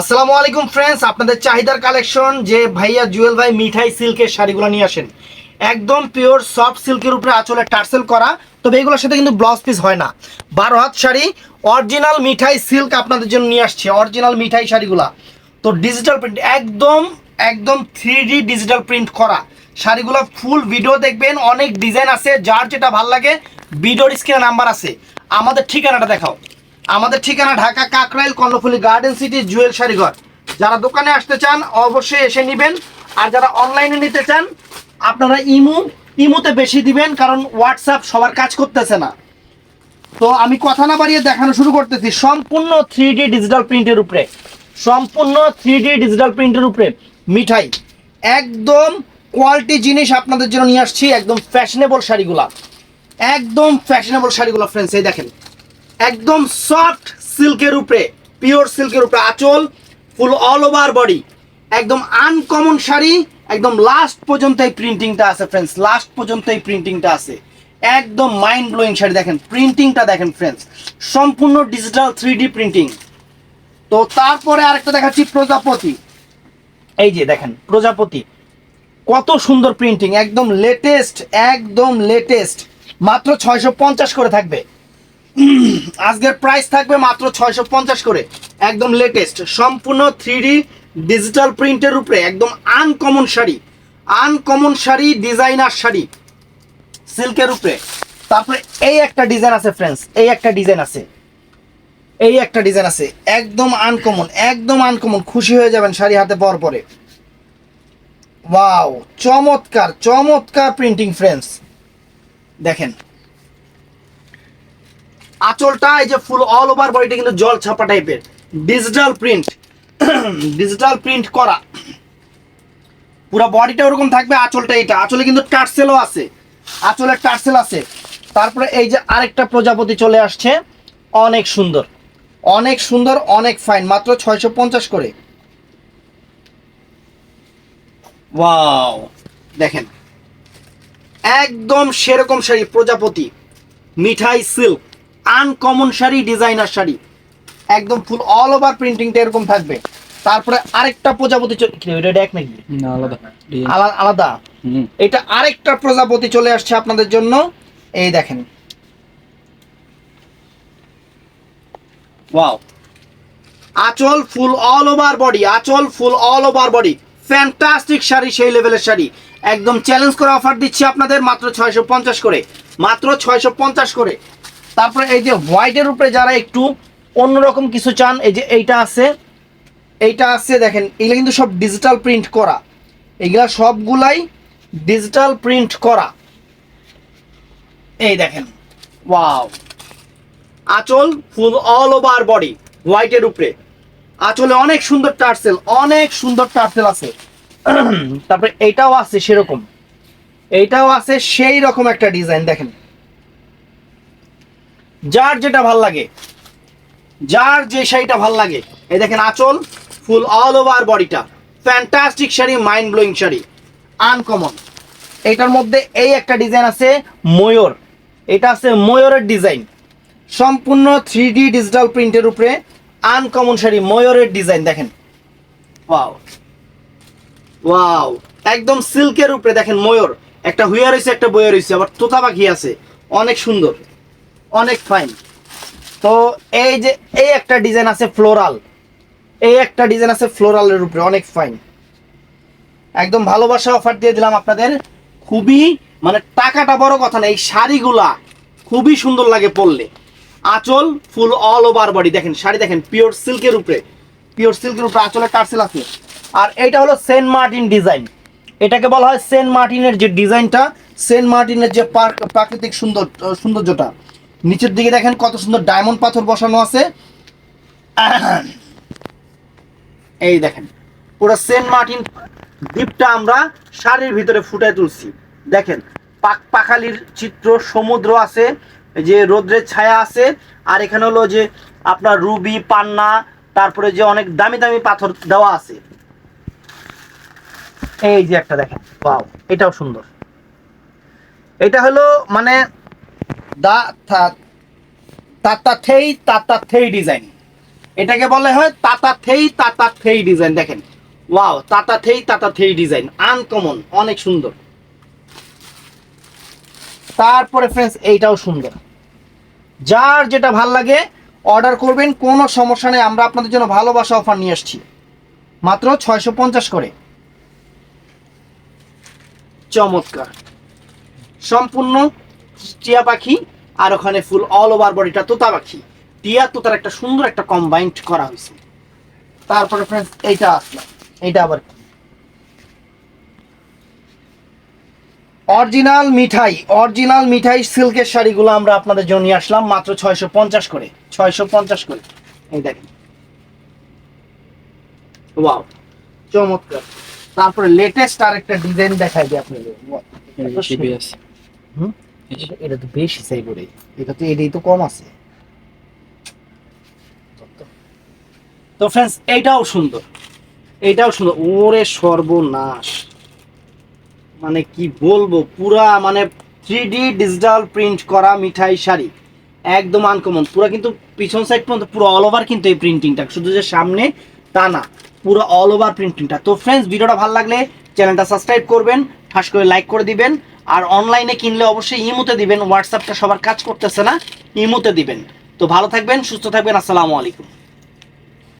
আসসালামু আলাইকুম ফ্রেন্ডস আপনাদের চাহিদার কালেকশন যে ভাইয়া জুয়েল ভাই মিঠাই সিল্কের শাড়িগুলো নিয়ে আসেন। একদম পিওর সফট সিল্কের উপরে আঁচলে টার্সেল করা, তবে এগুলোর সাথে কিন্তু ব্লাউজ পিস হয় না। বারো হাত শাড়ি অরিজিনাল মিঠাই সিল্ক আপনাদের জন্য নিয়ে আসছে অরিজিনাল মিঠাই শাড়িগুলা। তো ডিজিটাল প্রিন্ট একদম একদম থ্রি ডিজিটাল প্রিন্ট করা। শাড়িগুলো ফুল ভিডিও দেখবেন, অনেক ডিজাইন আছে, যার যেটা ভালো লাগে ভিডিওর স্ক্রিনে নাম্বার আছে। আমাদের ঠিকানাটা দেখাও। আমাদের ঠিকানা Dhaka Kakrail Karnaphuli garden city Jewel শাড়িঘর যারা দোকানে আসতে চান, অবশ্যই এসে নেবেন। আর যারা অনলাইনে নিতে চান, আপনারা ইমু, ইমুতে বেশি দিবেন, কারণ হোয়াটসঅ্যাপ সবার কাজ করতেছে না। তো আমি কথা না বাড়িয়ে দেখানো শুরু করতেছি। সম্পূর্ণ থ্রি ডিজিটাল প্রিন্টের উপরে। সম্পূর্ণ থ্রি ডিজিটাল প্রিন্টের উপরে। মিঠাই, একদম কোয়ালিটি জিনিস আপনাদের জন্য নিয়ে আসছি, একদম ফ্যাশনেবল শাড়িগুলা। একদম ফ্যাশনেবল শাড়িগুলো ফ্রেন্ডস এই দেখেন। একদম সফট সিল্কের উপরে পিওর সিল্কের উপরে, আঁচল ফুল অল ওভার বডি একদম আনকমন শাড়ি, একদম লাস্ট পর্যন্ত এই প্রিন্টিংটা আছে ফ্রেন্ডস লাস্ট পর্যন্ত এই প্রিন্টিংটা আছে। একদম মাইন্ড ব্লোয়িং শাড়ি দেখেন প্রিন্টিংটা দেখেন ফ্রেন্ডস সম্পূর্ণ ডিজিটাল থ্রি প্রিন্টিং তো তারপরে আরেকটা দেখাচ্ছি প্রজাপতি। এই যে দেখেন, প্রজাপতি, কত সুন্দর প্রিন্টিং একদম লেটেস্ট একদম লেটেস্ট মাত্র ছয়শো পঞ্চাশ করে থাকবে। আজকের প্রাইস থাকবে মাত্র ছয়শো পঞ্চাশ করে। একদম লেটেস্ট সম্পূর্ণ থ্রি ডিজিটাল প্রিন্টের উপরে, একদম uncommon sari uncommon sari designer sari সিল্কের উপরে। তারপরে এই একটা ডিজাইন আছে ফ্রেন্ডস এই একটা ডিজাইন আছে। এই একটা ডিজাইন আছে, একদম আনকমন একদম আনকমন খুশি হয়ে যাবেন শাড়ি হাতে পর পরে। ওয়াও চমৎকার চমৎকার প্রিন্টিং ফ্রেন্ডস দেখেন আঁচলটা এই যে ফুল অল ওভার বডিটা কিন্তু জল ছাপা টাইপের ডিজিটাল প্রিন্ট ডিজিটাল প্রিন্ট করা। পুরো বডিটা ওরকম থাকবে, আঁচলটা এটা আঁচলে কিন্তু টার্সেলও আছে। আঁচলের টার্সেল আছে। তারপরে এই যে আরেকটা প্রজাপতি চলে আসছে। অনেক সুন্দর। অনেক সুন্দর, অনেক ফাইন মাত্র ছয়শো পঞ্চাশ করে। ওয়াও দেখেন। একদম সেরকম শাড়ি, প্রজাপতি। মিঠাই silk uncommon sari designer sari. একদম ফুল অল ওভার প্রিন্টিংটা এরকম থাকবে। তারপরে আরেকটা প্রজাপতি এক নাকি? আলাদা। আলাদা। এটা আরেকটা প্রজাপতি চলে আসছে আপনাদের জন্য। এই দেখেন। ওয়াও আঁচল ফুল অল ওভার বডি আচল full all over body fantastic sari সেই লেভেলের শাড়ি। একদম চ্যালেঞ্জ করে অফার দিচ্ছি আপনাদের মাত্র ছয়শো পঞ্চাশ করে। মাত্র ছয়শো পঞ্চাশ করে। তারপরে এই যে হোয়াইটের উপরে যারা একটু অন্যরকম কিছু চান, এই যে এইটা আছে এইটা আছে দেখেন, এগুলো কিন্তু সব ডিজিটাল প্রিন্ট করা। এগুলা সবগুলাই ডিজিটাল প্রিন্ট করা। এই দেখেন ওয়াও আঁচল ফুল অল ওভার বডি হোয়াইটের উপরে। আঁচলে অনেক সুন্দর টার্সেল, অনেক সুন্দর টার্সেল আছে। তারপরে এইটাও আছে সেরকম। এইটাও আছে সেই রকম একটা ডিজাইন, দেখেন। যার যেটা ভালো লাগে, যার যে শাড়িটা ভালো লাগে। এই দেখেন আঁচল, ফুল অল ওভার বডিটা fantastic sari mind blowing sari. Uncommon এটার মধ্যে এই একটা ডিজাইন আছে, ময়ূর। এটা আছে ময়ূরের ডিজাইন সম্পূর্ণ থ্রি ডি ডিজিটাল প্রিন্টের উপরে আনকমন শাড়ি, ময়ূরের ডিজাইন দেখেন। ওয়াও ওয়াও একদম সিল্কের উপরে দেখেন ময়ূর। একটা হুইয়া রয়েছে একটা বইয়া রয়েছে আবার তোতা পাখি আছে। অনেক সুন্দর। অনেক ফাইন তো এই যে, এই একটা ডিজাইন আছে ফ্লোরাল এই একটা ডিজাইন আছে ফ্লোরালের উপরে, অনেক ফাইন একদম ভালোবাসা অফার দিয়ে দিলাম আপনাদের। খুবই মানে টাকাটা বড় কথা না, এই শাড়িগুলা খুবই সুন্দর লাগে পরলে। আঁচল ফুল অল ওভার বডি দেখেন, শাড়ি দেখেন পিওর সিল্কের উপরে। পিওর সিল্কের উপরে আঁচলের টার্সেল আছে। আর এটা হলো সেন্ট মার্টিন ডিজাইন। এটাকে বলা হয় সেন্ট মার্টিনের যে ডিজাইনটা, সেন্ট মার্টিনের যে প্রাকৃতিক সুন্দর সৌন্দর্যটা। নিচের দিকে দেখেন কত সুন্দর ডায়মন্ড পাথর বসানো আছে। এই দেখেন, পুরো সেন্ট মার্টিন দ্বীপটা আমরা শাড়ির ভিতরে ফুটায় তুলছি। দেখেন, পাক পাখালির চিত্র, সমুদ্র আছে যে রোদ্রের ছায়া আছে, আর এখানে হলো যে আপনার রুবি, পান্না, তারপরে যে অনেক দামি দামি পাথর দেওয়া আছে। এই যে একটা দেখেন, ওয়াও, এটাও সুন্দর। এটা হলো মানে দা থা- ডিজাইন এটাকে হয় ডিজাইন দেখেন ওয়াও ডিজাইন আনকমন অনেক সুন্দর। তারপরে ফ্রেন্ডস এইটাও সুন্দর। যার যেটা ভালো লাগে অর্ডার করবেন, কোনো সমস্যা নেই। আমরা আপনাদের জন্য ভালোবাসা অফার নিয়ে আসছি। মাত্র ছয়শো পঞ্চাশ করে। চমৎকার। সম্পূর্ণ টিয়া পাখি আর ওখানে ফুল অল ওভার বডিটা তোতা পাখি। টিয়া তোতার একটা সুন্দর একটা কম্বাইন্ড করা হয়েছে। তারপরে ফ্রেন্ডস এইটা আসলাম এইটা আবার কি? অরিজিনাল মিঠাই অরিজিনাল মিঠাই সিল্কের শাড়িগুলো আমরা আপনাদের জন্য নিয়ে আসলাম মাত্র ছয়শো পঞ্চাশ করে। ছয়শো পঞ্চাশ করে। এই দেখেন। ওয়াও চমৎকার। তারপরে লেটেস্ট আর একটা ডিজাইন দেখাই দিই আপনাদের। হুম? এটা- তো বেশি এটা তো, এটাই তো কম আছে। তো ফ্রেন্ডস সুন্দর। সুন্দর। ওরে সর্বনাশ। মানে কি বলব, পুরা মানে থ্রি ডিজিটাল প্রিন্ট করা মিঠাই শাড়ি। একদম আনকমন পুরো কিন্তু পিছন সাইড পর্যন্ত পুরো অল ওভার কিন্তু এই প্রিন্টিংটা শুধু যে সামনে, তা না। পুরো অল ওভার প্রিন্টিংটা তো ফ্রেন্ডস ভিডিওটা ভালো লাগলে চ্যানেলটা সাবস্ক্রাইব করবেন, ঠাস করে লাইক করে দিবেন। আর অনলাইনে কিনলে অবশ্যই ইমুতে দিবেন হোয়াটসঅ্যাপটা সবার কাজ করতেছে না, ইমুতে দিবেন। তো ভালো থাকবেন, সুস্থ থাকবেন, আসসালামু আলাইকুম।